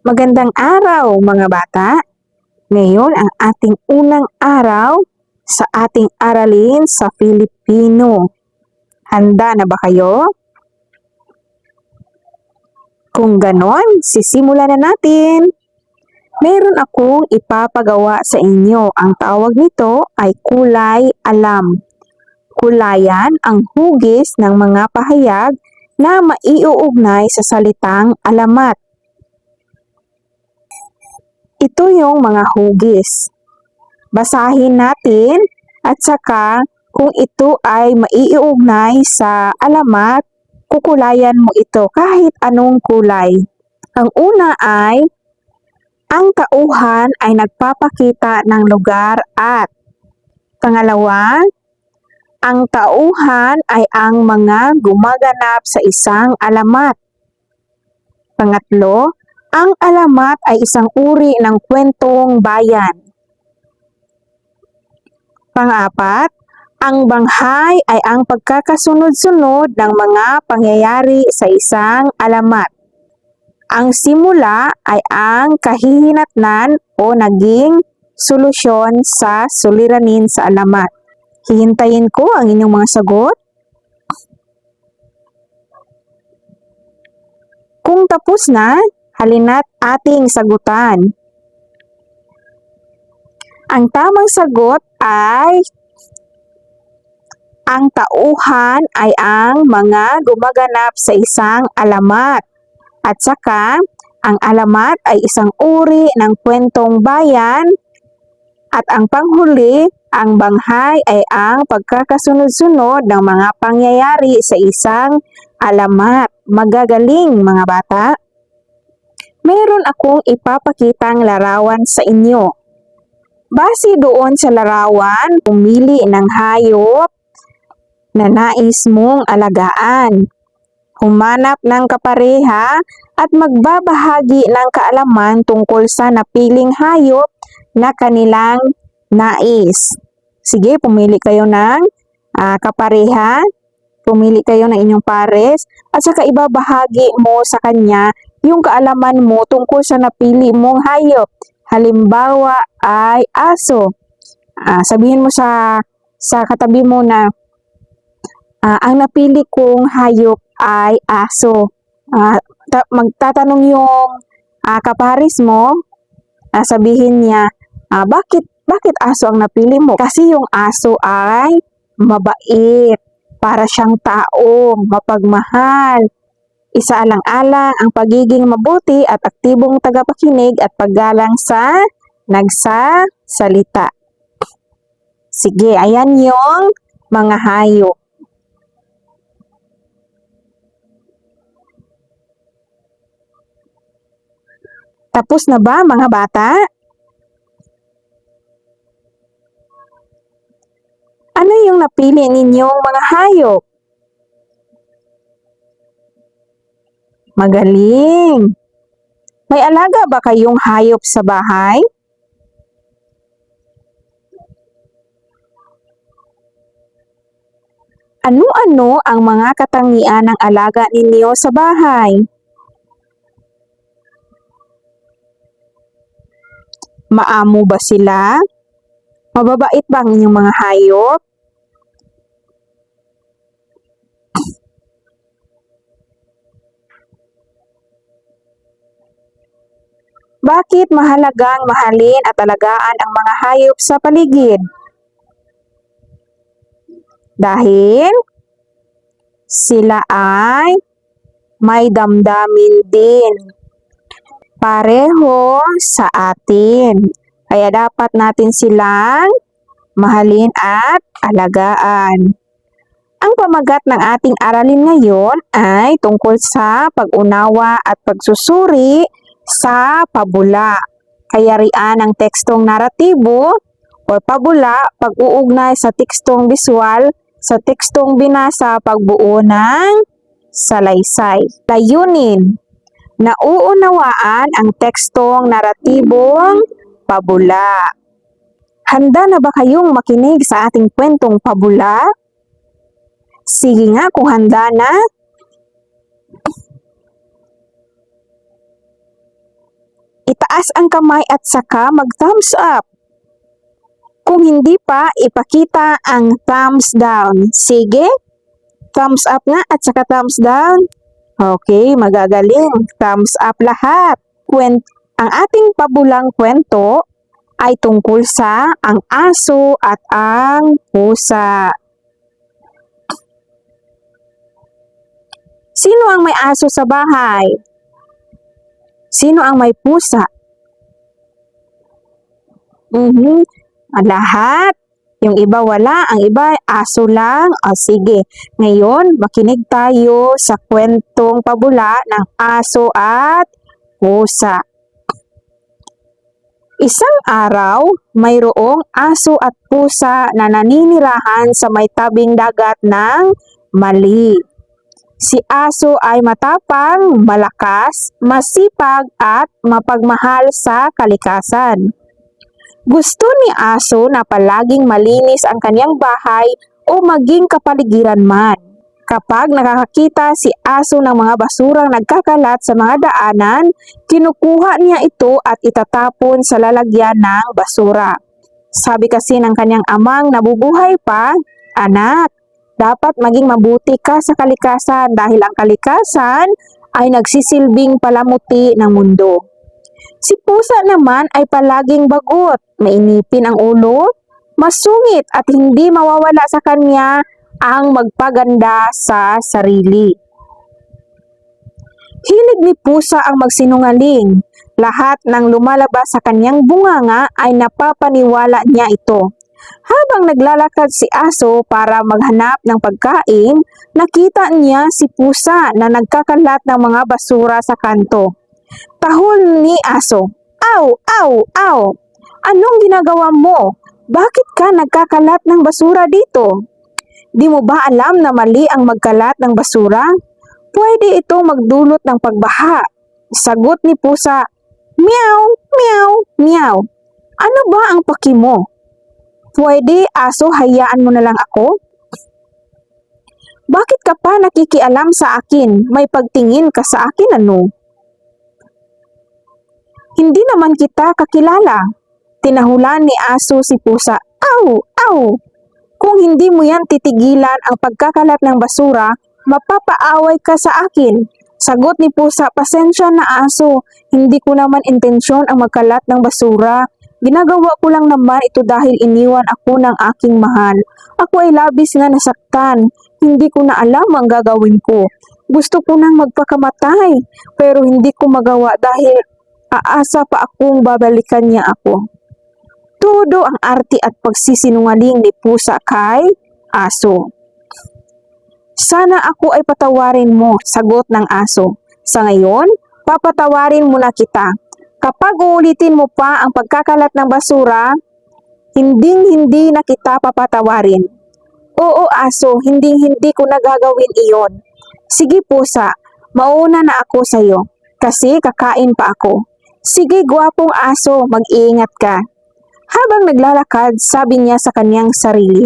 Magandang araw mga bata! Ngayon ang ating unang araw sa ating aralin sa Filipino. Handa na ba kayo? Kung ganon, sisimulan na natin. Meron akong ipapagawa sa inyo. Ang tawag nito ay kulay alam. Kulayan ang hugis ng mga pahayag na maiuugnay sa salitang alamat. Ito yung mga hugis. Basahin natin at saka kung ito ay maiuugnay sa alamat, kukulayan mo ito kahit anong kulay. Ang una ay ang tauhan ay nagpapakita ng lugar at pangalawa, ang tauhan ay ang mga gumaganap sa isang alamat. Pangatlo, ang alamat ay isang uri ng kwentong bayan. Pang-apat, ang banghay ay ang pagkakasunod-sunod ng mga pangyayari sa isang alamat. Ang simula ay ang kahihinatnan o naging solusyon sa suliranin sa alamat. Hihintayin ko ang inyong mga sagot. Kung tapos na, halina't ating sagutan. Ang tamang sagot ay ang tauhan ay ang mga gumaganap sa isang alamat. At saka, ang alamat ay isang uri ng kwentong bayan at ang panghuli, ang banghay ay ang pagkakasunod-sunod ng mga pangyayari sa isang alamat. Magagaling mga bata! Meron akong ipapakitang larawan sa inyo. Base doon sa larawan, pumili ng hayop na nais mong alagaan. Humanap ng kapareha at magbabahagi ng kaalaman tungkol sa napiling hayop na kanilang nais. Sige, pumili kayo ng ah, kapareha, pumili kayo ng inyong pares, at saka ibabahagi mo sa kanya yung kaalaman mo tungkol sa napili mong hayop. Halimbawa ay aso. Ah, sabihin mo sa sa katabi mo na ah, ang napili kong hayop ay aso. Ta- magtatanong yung ah, kaparis mo, ah, sabihin niya, ah, bakit bakit aso ang napili mo? Kasi yung aso ay mabait, para siyang tao, mapagmahal, isaalang-alang ang pagiging mabuti at aktibong tagapakinig at paggalang sa nagsasalita. Sige, ayan yung mga hayop. Tapos na ba mga bata? Ano yung napili ninyong mga hayop? Magaling! May alaga ba kayong hayop sa bahay? Ano-ano ang mga katangian ng alaga ninyo sa bahay? Maamo ba sila? Mababait ba ang inyong mga hayop? Bakit mahalagang mahalin at alagaan ang mga hayop sa paligid? Dahil sila ay may damdamin din. Pareho sa atin. Kaya dapat natin silang mahalin at alagaan. Ang pamagat ng ating aralin ngayon ay tungkol sa pag-unawa at pagsusuri sa pabula. Kaya riyan ang tekstong naratibo o pabula pag-uugnay sa tekstong visual sa tekstong binasa pagbuo ng salaysay. Layunin, nauunawaan ang tekstong naratibong pabula. Handa na ba kayong makinig sa ating kwentong pabula? Sige nga kung handa na. Itaas ang kamay at saka mag-thumbs up. Kung hindi pa, ipakita ang thumbs down. Sige, thumbs up nga at saka thumbs down. Okay, magagaling. Thumbs up lahat. Kwent ang ating pabulang kwento ay tungkol sa ang aso at ang pusa. Sino ang may aso sa bahay? Sino ang may pusa? Mhm. Ah, Lahat. Yung iba wala, ang iba aso lang. O sige, ngayon makinig tayo sa kwentong pabula ng aso at pusa. Isang araw, mayroong aso at pusa na naninirahan sa may tabing dagat ng Mali. Si aso ay matapang, malakas, masipag at mapagmahal sa kalikasan. Gusto ni aso na palaging malinis ang kanyang bahay o maging kapaligiran man. Kapag nakakakita si aso ng mga basurang nagkakalat sa mga daanan, kinukuha niya ito at itatapon sa lalagyan ng basura. Sabi kasi ng kanyang amang nabubuhay pa, Anak, dapat maging mabuti ka sa kalikasan dahil ang kalikasan ay nagsisilbing palamuti ng mundo. Si pusa naman ay palaging bagot, mainipin ang ulo, masungit at hindi mawawala sa kanya ang magpaganda sa sarili. Hilig ni pusa ang magsinungaling. Lahat ng lumalabas sa kanyang bunganga ay napapaniwala niya ito. Habang naglalakad si aso para maghanap ng pagkain, nakita niya si pusa na nagkakalat ng mga basura sa kanto. Tahol ni aso, Aw! Aw! Aw! Anong ginagawa mo? Bakit ka nagkakalat ng basura dito? Di mo ba alam na mali ang magkalat ng basura? Pwede ito magdulot ng pagbaha. Sagot ni pusa, Meow! Meow! Meow! Ano ba ang paki mo? Pwede, aso, hayaan mo na lang ako? Bakit ka pa nakikialam sa akin? May pagtingin ka sa akin ano? Hindi naman kita kakilala. Tinahulan ni aso si pusa. Aw! Aw! Kung hindi mo yan titigilan ang pagkakalat ng basura, mapapaaway ka sa akin. Sagot ni pusa, pasensya na aso. Hindi ko naman intensyon ang magkalat ng basura. Ginagawa ko lang naman ito dahil iniwan ako ng aking mahal. Ako ay labis nga nasaktan. Hindi ko na alam ang gagawin ko. Gusto ko nang magpakamatay, pero hindi ko magawa dahil aasa pa akong babalikan niya ako. Todo ang arte at pagsisinungaling ni pusa kay aso. Sana ako ay patawarin mo, sagot ng aso. Sa ngayon, papatawarin mo na kita. Kapag uulitin mo pa ang pagkakalat ng basura, hinding-hindi na kita papatawarin. Oo aso, hinding-hindi ko nagagawin iyon. Sige pusa, mauna na ako sa'yo, kasi kakain pa ako. Sige gwapong aso, mag-iingat ka. Habang naglalakad, sabi niya sa kanyang sarili,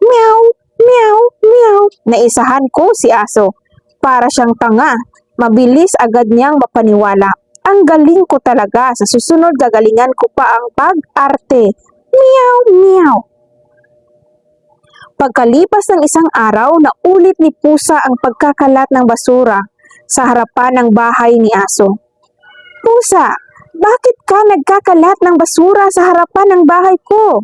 Meow, meow, meow. Naisahan ko si aso. Para siyang tanga. Mabilis agad niyang mapaniwala. Ang galing ko talaga. Sa susunod, gagalingan ko pa ang pag-arte. Meow, meow. Pagkalipas ng isang araw, naulit ni Pusa ang pagkakalat ng basura sa harapan ng bahay ni Aso. Pusa, bakit ka nagkakalat ng basura sa harapan ng bahay ko?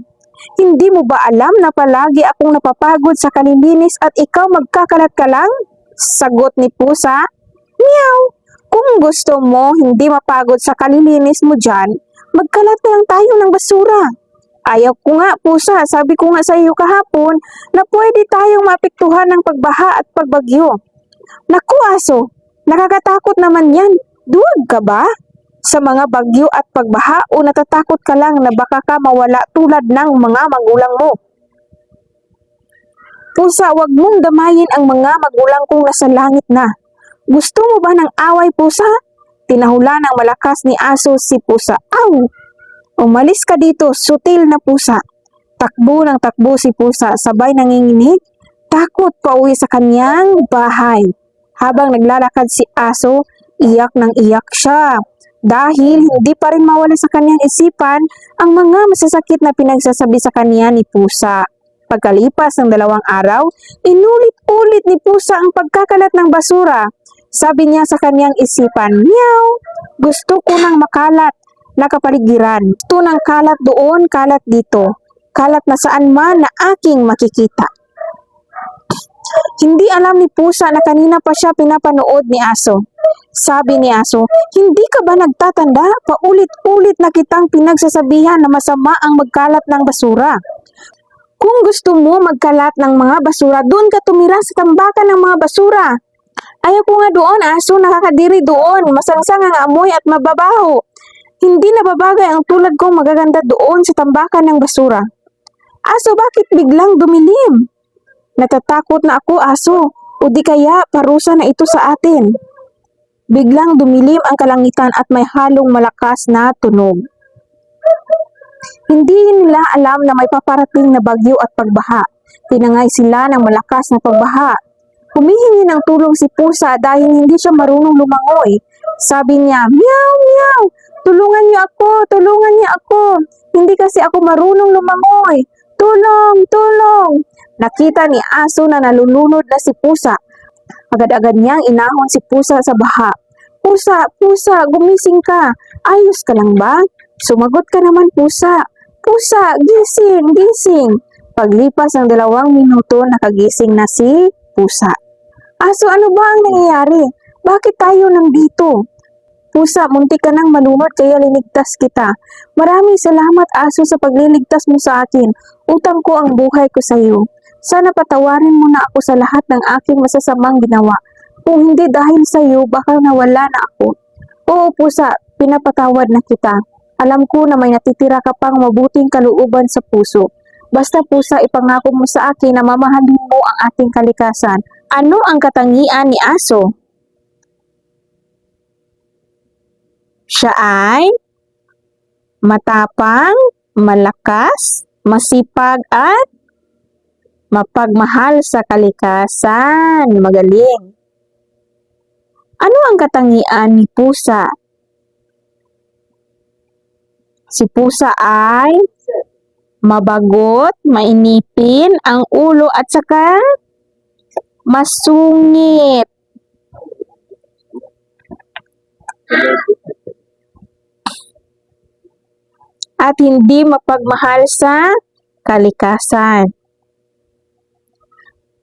Hindi mo ba alam na palagi akong napapagod sa kalilinis at ikaw magkakalat ka lang? Sagot ni Pusa, Meow! Kung gusto mo hindi mapagod sa kalilinis mo dyan, magkalat na lang tayo ng basura. Ayaw ko nga, Pusa, sabi ko nga sa iyo kahapon na pwede tayong mapiktuhan ng pagbaha at pagbagyo. Naku, aso, nakakatakot naman yan. Duwag ka ba? sa mga bagyo at pagbaha o natatakot ka lang na baka ka mawala tulad ng mga magulang mo. Pusa, wag mong damayin ang mga magulang kong nasa langit na. Gusto mo ba ng away, pusa? Tinahula ng malakas ni aso si pusa. Aw! Umalis ka dito, sutil na pusa. Takbo ng takbo si pusa, sabay nanginginig. Takot pauwi sa kanyang bahay. Habang naglalakad si aso, iyak ng iyak siya. dahil hindi pa rin mawala sa kanyang isipan ang mga masasakit na pinagsasabi sa kanya ni Pusa. Pagkalipas ng dalawang araw, inulit-ulit ni Pusa ang pagkakalat ng basura. Sabi niya sa kanyang isipan, Meow! Gusto ko ng makalat na kapaligiran. Gusto ng kalat doon, kalat dito. Kalat na saan man na aking makikita. Hindi alam ni Pusa na kanina pa siya pinapanood ni Aso. Sabi ni Aso, hindi ka ba nagtatanda? Paulit-ulit na kitang pinagsasabihan na masama ang magkalat ng basura. Kung gusto mo magkalat ng mga basura, doon ka tumira sa tambakan ng mga basura. Ayaw ko nga doon, aso, nakakadiri doon. Masangsang ang amoy at mababaho. Hindi nababagay ang tulad kong magaganda doon sa tambakan ng basura. Aso, bakit biglang dumilim? Natatakot na ako, aso. O di kaya, parusa na ito sa atin. Biglang dumilim ang kalangitan at may halong malakas na tunog. Hindi nila alam na may paparating na bagyo at pagbaha. Tinangay sila ng malakas na pagbaha. Humihingi ng tulong si Pusa dahil hindi siya marunong lumangoy. Sabi niya, Meow, meow, tulungan niyo ako, tulungan niyo ako. Hindi kasi ako marunong lumangoy. Tulong, tulong. Nakita ni Aso na nalulunod na si Pusa. Agad-agad niyang inahon si Pusa sa baha. Pusa, Pusa, gumising ka. Ayos ka lang ba? Sumagot ka naman, Pusa. Pusa, gising, gising. Paglipas ng dalawang minuto, nakagising na si Pusa. Aso, ano ba ang nangyayari? Bakit tayo nandito? Pusa, muntik ka nang malunod kaya linigtas kita. Maraming salamat, Aso, sa pagliligtas mo sa akin. Utang ko ang buhay ko sa iyo. Sana patawarin mo na ako sa lahat ng aking masasamang ginawa. Kung hindi dahil sa iyo, baka nawala na ako. Oo, Pusa, pinapatawad na kita. Alam ko na may natitira ka pang mabuting kalooban sa puso. Basta pusa, ipangako mo sa akin na mamahalin mo ang ating kalikasan. Ano ang katangian ni Aso? Siya ay matapang, malakas, masipag at mapagmahal sa kalikasan. Magaling. Ano ang katangian ni Pusa? Si Pusa ay mabagot, mainipin ang ulo at saka masungit. At hindi mapagmahal sa kalikasan.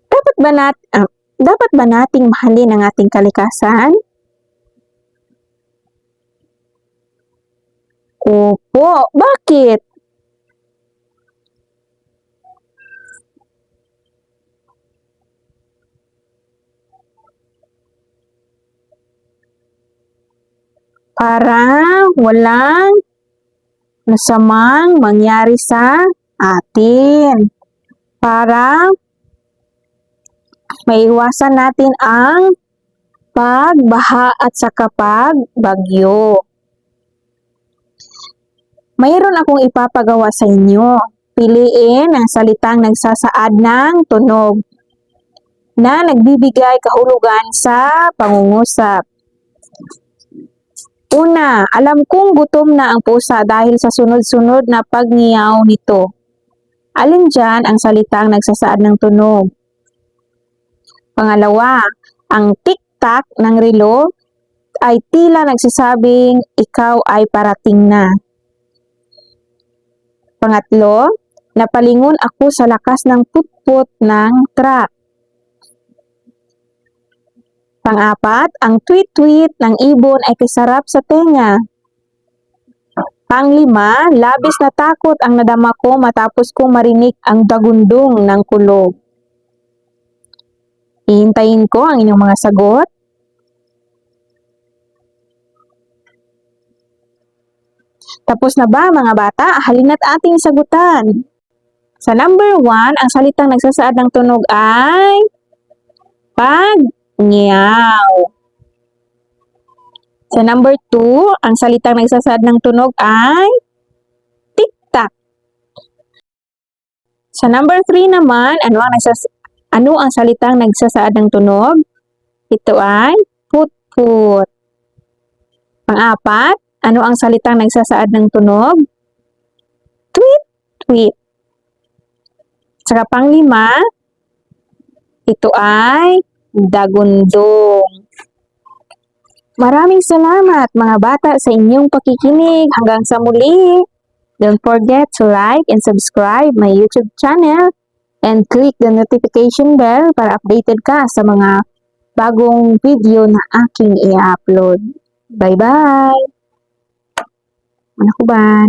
Dapat ba nat ah, dapat ba nating mahalin ang ating kalikasan? Opo, bakit? Para walang masamang mangyari sa atin. Para maiwasan natin ang pagbaha at saka pagbagyo. Mayroon akong ipapagawa sa inyo. Piliin ang salitang nagsasaad ng tunog na nagbibigay kahulugan sa pangungusap. Una, alam kong gutom na ang pusa dahil sa sunod-sunod na pagngiyaw nito. Alin dyan ang salitang nagsasaad ng tunog? Pangalawa, ang tik-tak ng relo ay tila nagsasabing ikaw ay parating na. Pangatlo, napalingon ako sa lakas ng putput ng truck. Pang-apat, ang tweet-tweet ng ibon ay kasarap sa tenga. Panglima, labis na takot ang nadama ko matapos kong marinig ang dagundong ng kulog. Hihintayin ko ang inyong mga sagot. Tapos na ba mga bata? Halina't ating sagutan. Sa number 1, ang salitang nagsasaad ng tunog ay pag-ngiyaw. Sa number 2, ang salitang nagsasaad ng tunog ay tik-tak. Sa number 3 naman, ano ang, nagsas ano ang salitang nagsasaad ng tunog? Ito ay put-put. Pang-apat, Ano ang salitang nagsasaad ng tunog? Tweet, tweet. Saka panglima, ito ay dagundong. Maraming salamat mga bata sa inyong pakikinig. Hanggang sa muli. Don't forget to like and subscribe my YouTube channel and click the notification bell para updated ka sa mga bagong video na aking i-upload. Bye-bye! Ano ko ba?